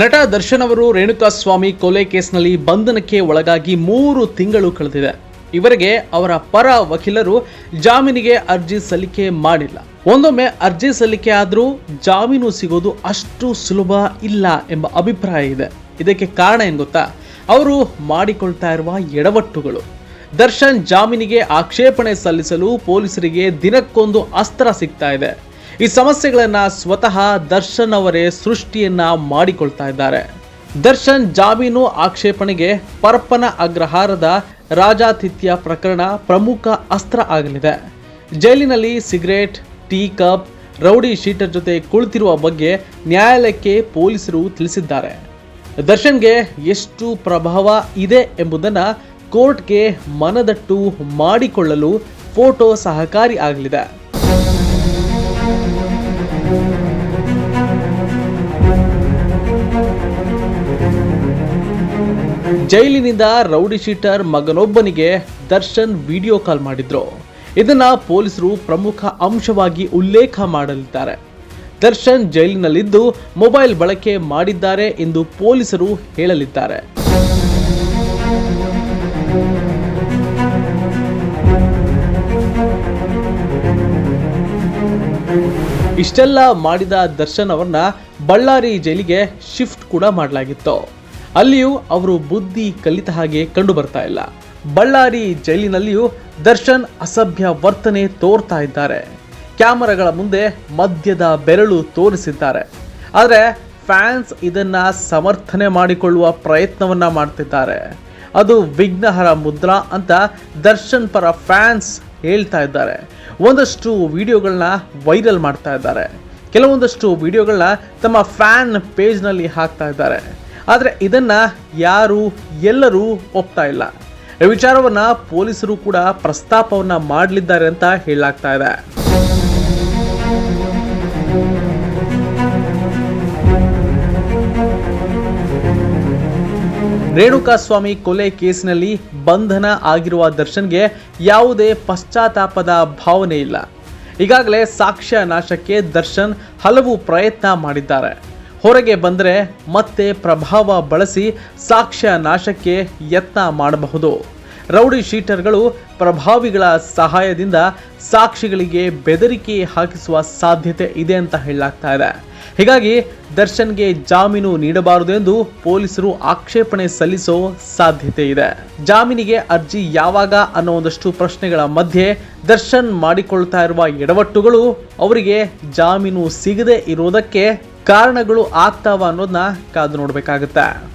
ನಟ ದರ್ಶನ್ ಅವರು ರೇಣುಕಾಸ್ವಾಮಿ ಕೊಲೆ ಕೇಸ್ನಲ್ಲಿ ಬಂಧನಕ್ಕೆ ಒಳಗಾಗಿ ಮೂರು ತಿಂಗಳು ಕಳೆದಿದೆ. ಇವರಿಗೆ ಅವರ ಪರ ವಕೀಲರು ಜಾಮೀನಿಗೆ ಅರ್ಜಿ ಸಲ್ಲಿಕೆ ಮಾಡಿಲ್ಲ. ಒಂದೊಮ್ಮೆ ಅರ್ಜಿ ಸಲ್ಲಿಕೆ ಆದರೂ ಜಾಮೀನು ಸಿಗೋದು ಅಷ್ಟು ಸುಲಭ ಇಲ್ಲ ಎಂಬ ಅಭಿಪ್ರಾಯ ಇದೆ. ಇದಕ್ಕೆ ಕಾರಣ ಏನು ಗೊತ್ತಾ? ಅವರು ಮಾಡಿಕೊಳ್ತಾ ಇರುವ ಎಡವಟ್ಟುಗಳು. ದರ್ಶನ್ ಜಾಮೀನಿಗೆ ಆಕ್ಷೇಪಣೆ ಸಲ್ಲಿಸಲು ಪೊಲೀಸರಿಗೆ ದಿನಕ್ಕೊಂದು ಅಸ್ತ್ರ ಸಿಗ್ತಾ ಇದೆ. ಈ ಸಮಸ್ಯೆಗಳನ್ನ ಸ್ವತಃ ದರ್ಶನ್ ಅವರೇ ಸೃಷ್ಟಿಯನ್ನ ಮಾಡಿಕೊಳ್ತಾ ಇದ್ದಾರೆ. ದರ್ಶನ್ ಜಾಮೀನು ಆಕ್ಷೇಪಣೆಗೆ ಪರಪ್ಪನ ಅಗ್ರಹಾರದ ರಾಜಾತಿಥ್ಯ ಪ್ರಕರಣ ಪ್ರಮುಖ ಅಸ್ತ್ರ ಆಗಲಿದೆ. ಜೈಲಿನಲ್ಲಿ cigarette, tea cup, rowdy sheeter ಜೊತೆ ಕುಳಿತಿರುವ ಬಗ್ಗೆ ನ್ಯಾಯಾಲಯಕ್ಕೆ ಪೊಲೀಸರು ತಿಳಿಸಿದ್ದಾರೆ. ದರ್ಶನ್ಗೆ ಎಷ್ಟು ಪ್ರಭಾವ ಇದೆ ಎಂಬುದನ್ನು ಕೋರ್ಟ್ಗೆ ಮನದಟ್ಟು ಮಾಡಿಕೊಳ್ಳಲು ಫೋಟೋ ಸಹಕಾರಿ ಆಗಲಿದೆ. ಜೈಲಿನಿಂದ ರೌಡಿ ಶೀಟರ್ ಮಗನೊಬ್ಬನಿಗೆ ದರ್ಶನ್ ವಿಡಿಯೋ ಕಾಲ್ ಮಾಡಿದ್ರು. ಇದನ್ನ ಪೊಲೀಸರು ಪ್ರಮುಖ ಅಂಶವಾಗಿ ಉಲ್ಲೇಖ ಮಾಡಲಿದ್ದಾರೆ. ದರ್ಶನ್ ಜೈಲಿನಲ್ಲಿದ್ದು ಮೊಬೈಲ್ ಬಳಕೆ ಮಾಡಿದ್ದಾರೆ ಎಂದು ಪೊಲೀಸರು ಹೇಳಲಿದ್ದಾರೆ. ಇಷ್ಟೆಲ್ಲ ಮಾಡಿದ ದರ್ಶನ್ ಅವರನ್ನ ಬಳ್ಳಾರಿ ಜೈಲಿಗೆ ಶಿಫ್ಟ್ ಕೂಡ ಮಾಡಲಾಗಿತ್ತು. ಅಲ್ಲಿಯೂ ಅವರು ಬುದ್ಧಿ ಕಲಿತ ಹಾಗೆ ಕಂಡು ಬರ್ತಾ ಇಲ್ಲ. ಬಳ್ಳಾರಿ ಜೈಲಿನಲ್ಲಿಯೂ ದರ್ಶನ್ ಅಸಭ್ಯ ವರ್ತನೆ ತೋರ್ತಾ ಇದ್ದಾರೆ. ಕ್ಯಾಮರಾಗಳ ಮುಂದೆ ಮದ್ಯದ ಬೆರಳು ತೋರಿಸಿದ್ದಾರೆ. ಆದರೆ ಫ್ಯಾನ್ಸ್ ಇದನ್ನ ಸಮರ್ಥನೆ ಮಾಡಿಕೊಳ್ಳುವ ಪ್ರಯತ್ನವನ್ನ ಮಾಡ್ತಿದ್ದಾರೆ. ಅದು ವಿಘ್ನಹರ ಮುದ್ರಾ ಅಂತ ದರ್ಶನ್ ಪರ ಫ್ಯಾನ್ಸ್ ಹೇಳ್ತಾ ಇದ್ದಾರೆ. ಒಂದಷ್ಟು ವಿಡಿಯೋಗಳನ್ನ ವೈರಲ್ ಮಾಡ್ತಾ ಇದ್ದಾರೆ. ಕೆಲವೊಂದಷ್ಟು ವಿಡಿಯೋಗಳನ್ನ ತಮ್ಮ ಫ್ಯಾನ್ ಪೇಜ್ನಲ್ಲಿ ಹಾಕ್ತಾ ಇದ್ದಾರೆ. ಆದರೆ ಇದನ್ನು ಯಾರು, ಎಲ್ಲರೂ ಒಪ್ತಾ ಇಲ್ಲ. ಈ ವಿಚಾರವನ್ನು ಪೊಲೀಸರು ಕೂಡ ಪ್ರಸ್ತಾಪವನ್ನು ಮಾಡಲಿದ್ದಾರೆ ಅಂತ ಹೇಳಲಾಗ್ತಾ ಇದೆ. ರೇಣುಕಾಸ್ವಾಮಿ ಕೊಲೆ ಕೇಸಿನಲ್ಲಿ ಬಂಧನ ಆಗಿರುವ ದರ್ಶನ್ಗೆ ಯಾವುದೇ ಪಶ್ಚಾತ್ತಾಪದ ಭಾವನೆ ಇಲ್ಲ. ಈಗಾಗಲೇ ಸಾಕ್ಷ್ಯ ನಾಶಕ್ಕೆ ದರ್ಶನ್ ಹಲವು ಪ್ರಯತ್ನ ಮಾಡಿದ್ದಾರೆ. ಹೊರಗೆ ಬಂದರೆ ಮತ್ತೆ ಪ್ರಭಾವ ಬಳಸಿ ಸಾಕ್ಷ್ಯ ನಾಶಕ್ಕೆ ಯತ್ನ ಮಾಡಬಹುದು. ರೌಡಿ ಶೀಟರ್ಗಳು ಪ್ರಭಾವಿಗಳ ಸಹಾಯದಿಂದ ಸಾಕ್ಷಿಗಳಿಗೆ ಬೆದರಿಕೆ ಹಾಕಿಸುವ ಸಾಧ್ಯತೆ ಇದೆ ಅಂತ ಹೇಳಲಾಗ್ತಾ ಇದೆ. ಹೀಗಾಗಿ ದರ್ಶನ್ಗೆ ಜಾಮೀನು ನೀಡಬಾರದು ಎಂದು ಪೊಲೀಸರು ಆಕ್ಷೇಪಣೆ ಸಲ್ಲಿಸೋ ಸಾಧ್ಯತೆ ಇದೆ. ಜಾಮೀನಿಗೆ ಅರ್ಜಿ ಯಾವಾಗ ಅನ್ನೋ ಒಂದಷ್ಟು ಪ್ರಶ್ನೆಗಳ ಮಧ್ಯೆ ದರ್ಶನ್ ಮಾಡಿಕೊಳ್ತಾ ಇರುವ ಎಡವಟ್ಟುಗಳು ಅವರಿಗೆ ಜಾಮೀನು ಸಿಗದೆ ಇರೋದಕ್ಕೆ ಕಾರಣಗಳು ಆಗ್ತಾವ ಅನ್ನೋದನ್ನ ಕಾದು ನೋಡಬೇಕಾಗುತ್ತೆ.